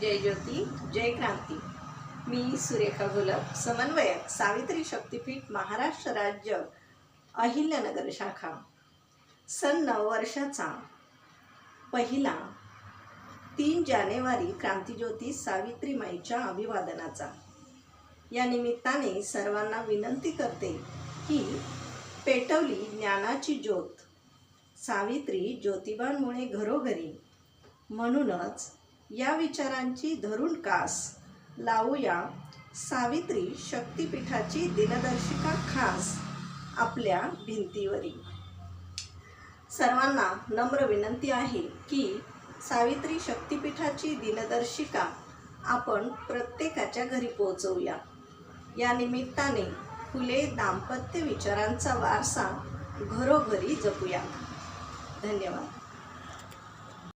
जय ज्योती जय क्रांती. मी सुरेखा घोलप समन्वयक सावित्री शक्तीपीठ महाराष्ट्र राज्य अहिल्यानगर शाखा. सन नववर्षाचा पहिला तीन जानेवारी क्रांतीज्योती सावित्रीमाईच्या अभिवादनाचा. या निमित्ताने सर्वांना विनंती करते की पेटवली ज्ञानाची ज्योत. सावित्री ज्योतिबांमुळे घरोघरी म्हणूनच या विचारांची धरून कास. लावूया सावित्री शक्तिपीठाची दिनदर्शिका खास आपल्या भिंतीवरी. सर्वांना नम्र विनंती आहे की सावित्री शक्तिपीठाची दिनदर्शिका आपण प्रत्येकाच्या घरी पोहोचवूया. या निमित्ताने फुले दाम्पत्य विचारांचा वारसा घरोघरी जपूया. धन्यवाद.